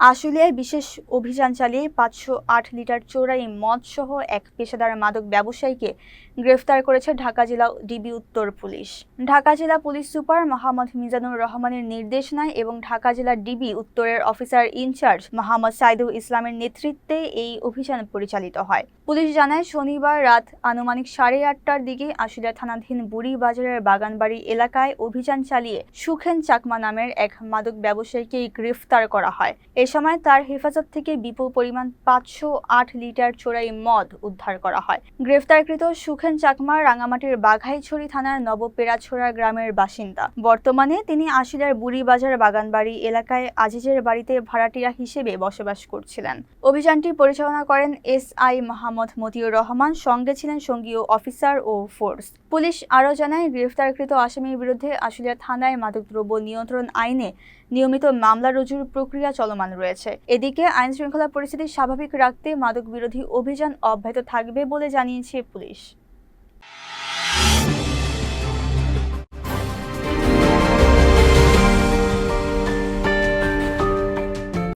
আশুলিয়ায় বিশেষ অভিযান চালিয়ে পাঁচশো আট লিটার চোরাই মদ সহ এক পেশাদার মাদক ব্যবসায়ীকে গ্রেফতার করেছে ঢাকা জেলা ডিবি উত্তর পুলিশ। ঢাকা জেলা পুলিশ সুপার মোহাম্মদ মিজানুর রহমানের নির্দেশনায় এবং ঢাকা জেলা ডিবি উত্তরের অফিসার ইনচার্জ মোহাম্মদ সাইদুল ইসলামের নেতৃত্বে এই অভিযান পরিচালিত হয়। পুলিশ জানায়, শনিবার রাত আনুমানিক সাড়ে আটটার দিকে আশুলিয়া থানাধীন বুড়ি বাজারের বাগানবাড়ি এলাকায় অভিযান চালিয়ে সুখেন চাকমা নামের এক মাদক ব্যবসায়ীকে গ্রেফতার করা হয়। সময় তার হেফাজত থেকে বিপুল পরিমাণ পাঁচশো আট লিটার চোরাই মদ উদ্ধার করা হয়। গ্রেফতারকৃত সুখেন চাকমা রাঙামাটির বাঘাইছড়ি থানার নবপেড়াছড়া গ্রামের বাসিন্দা। বর্তমানে তিনি আশুলিয়ার বুড়িবাজার বাগানবাড়ি এলাকায় আজিজের বাড়িতে ভাড়াটিয়া হিসেবে বসবাস করছিলেন। অভিযানটি পরিচালনা করেন এস আই মোহাম্মদ মতিউর রহমান, সঙ্গে ছিলেন সঙ্গীয় অফিসার ও ফোর্স। পুলিশ আরও জানায়, গ্রেফতারকৃত আসামির বিরুদ্ধে আশুলিয়া থানায় মাদকদ্রব্য নিয়ন্ত্রণ আইনে নিয়মিত মামলা রুজুর প্রক্রিয়া চলমান রয়েছে। এদিকে আইন শৃঙ্খলা পরিস্থিতি স্বাভাবিক রাখতে মাদক বিরোধী অভিযান অব্যাহত থাকবে বলে জানিয়েছে পুলিশ।